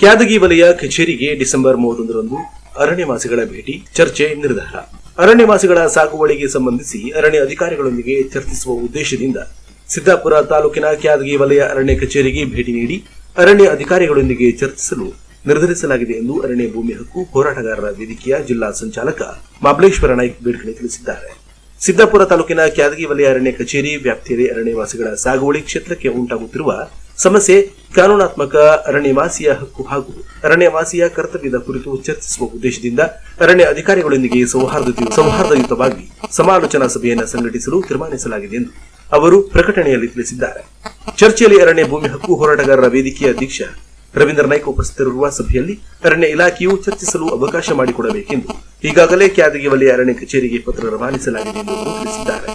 ಕ್ಯಾದಗಿ ವಲಯ ಕಚೇರಿಗೆ ಡಿಸೆಂಬರ್ ಮೂವತ್ತೊಂದರಂದು ಅರಣ್ಯವಾಸಿಗಳ ಭೇಟಿ, ಚರ್ಚೆ, ನಿರ್ಧಾರ. ಅರಣ್ಯವಾಸಿಗಳ ಸಾಗುವಳಿಗೆ ಸಂಬಂಧಿಸಿ ಅರಣ್ಯ ಅಧಿಕಾರಿಗಳೊಂದಿಗೆ ಚರ್ಚಿಸುವ ಉದ್ದೇಶದಿಂದ ಸಿದ್ದಾಪುರ ತಾಲೂಕಿನ ಕ್ಯಾದಗಿ ವಲಯ ಅರಣ್ಯ ಕಚೇರಿಗೆ ಭೇಟಿ ನೀಡಿ ಅರಣ್ಯ ಅಧಿಕಾರಿಗಳೊಂದಿಗೆ ಚರ್ಚಿಸಲು ನಿರ್ಧರಿಸಲಾಗಿದೆ ಎಂದು ಅರಣ್ಯ ಭೂಮಿ ಹಕ್ಕು ಹೋರಾಟಗಾರರ ವೇದಿಕೆಯ ಜಿಲ್ಲಾ ಸಂಚಾಲಕ ಮಾಬಲೇಶ್ವರ ನಾಯ್ಕ್ ಬೇಡ್ಕಣೆ ತಿಳಿಸಿದ್ದಾರೆ. ಸಿದ್ದಾಪುರ ತಾಲೂಕಿನ ಕ್ಯಾದಗಿ ವಲಯ ಅರಣ್ಯ ಕಚೇರಿ ವ್ಯಾಪ್ತಿಯಲ್ಲಿ ಅರಣ್ಯವಾಸಿಗಳ ಸಾಗುವಳಿ ಕ್ಷೇತ್ರಕ್ಕೆ ಉಂಟಾಗುತ್ತಿರುವ ಸಮಸ್ಯೆ ಕಾನೂನಾತ್ಮಕ ಅರಣ್ಯವಾಸಿಯ ಹಕ್ಕು ಹಾಗೂ ಅರಣ್ಯವಾಸಿಯ ಕರ್ತವ್ಯದ ಕುರಿತು ಚರ್ಚಿಸುವ ಉದ್ದೇಶದಿಂದ ಅರಣ್ಯ ಅಧಿಕಾರಿಗಳೊಂದಿಗೆ ಸೌಹಾರ್ದಯುತವಾಗಿ ಸಮಾಲೋಚನಾ ಸಭೆಯನ್ನು ಸಂಘಟಿಸಲು ತೀರ್ಮಾನಿಸಲಾಗಿದೆ ಎಂದು ಅವರು ಪ್ರಕಟಣೆಯಲ್ಲಿ ತಿಳಿಸಿದ್ದಾರೆ. ಚರ್ಚೆಯಲ್ಲಿ ಅರಣ್ಯ ಭೂಮಿ ಹಕ್ಕು ಹೋರಾಟಗಾರರ ವೇದಿಕೆಯ ಅಧ್ಯಕ್ಷ ರವೀಂದ್ರ ನಾಯ್ಕ ಉಪಸ್ಥಿತರಿರುವ ಸಭೆಯಲ್ಲಿ ಅರಣ್ಯ ಇಲಾಖೆಯು ಚರ್ಚಿಸಲು ಅವಕಾಶ ಮಾಡಿಕೊಡಬೇಕೆಂದು ಈಗಾಗಲೇ ಕ್ಯಾದಗಿ ವಲಯ ಅರಣ್ಯ ಕಚೇರಿಗೆ ಪತ್ರ ರವಾನಿಸಲಾಗಿದೆ ಎಂದು ತಿಳಿಸಿದ್ದಾರೆ.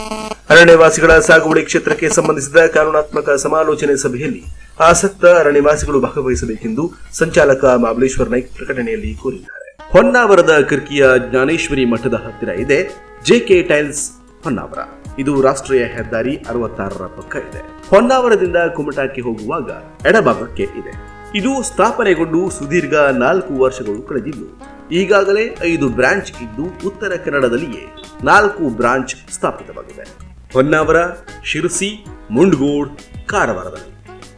ಅರಣ್ಯವಾಸಿಗಳ ಸಾಗುವಳಿ ಕ್ಷೇತ್ರಕ್ಕೆ ಸಂಬಂಧಿಸಿದ ಕಾನೂನಾತ್ಮಕ ಸಮಾಲೋಚನೆ ಸಭೆಯಲ್ಲಿ ಆಸಕ್ತ ಅರಣ್ಯವಾಸಿಗಳು ಭಾಗವಹಿಸಬೇಕೆಂದು ಸಂಚಾಲಕ ಮಾಬಲೇಶ್ವರ ನಾಯ್ಕ್ ಪ್ರಕಟಣೆಯಲ್ಲಿ ಕೋರಿದ್ದಾರೆ. ಹೊನ್ನಾವರದ ಕಿರ್ಕಿಯ ಜ್ಞಾನೇಶ್ವರಿ ಮಠದ ಹತ್ತಿರ ಇದೆ. JK tiles Honnavar. ಇದು ರಾಷ್ಟ್ರೀಯ ಹೆದ್ದಾರಿ ಅರವತ್ತಾರರ ಪಕ್ಕ ಇದೆ. ಹೊನ್ನಾವರದಿಂದ ಕುಮಟಾಕ್ಕೆ ಹೋಗುವಾಗ ಎಡಭಾಗಕ್ಕೆ ಇದೆ. ಇದು ಸ್ಥಾಪನೆಗೊಂಡು ಸುದೀರ್ಘ ನಾಲ್ಕು ವರ್ಷಗಳು ಕಳೆದಿದ್ದು, ಈಗಾಗಲೇ ಐದು ಬ್ರಾಂಚ್ ಇದ್ದು ಉತ್ತರ ಕನ್ನಡದಲ್ಲಿಯೇ ನಾಲ್ಕು ಬ್ರಾಂಚ್ ಸ್ಥಾಪಿತವಾಗಿದೆ. ಹೊನ್ನಾವರ, ಶಿರಸಿ, ಮುಂಡ್ಗೋಡ್, ಕಾರವಾರದಲ್ಲಿ.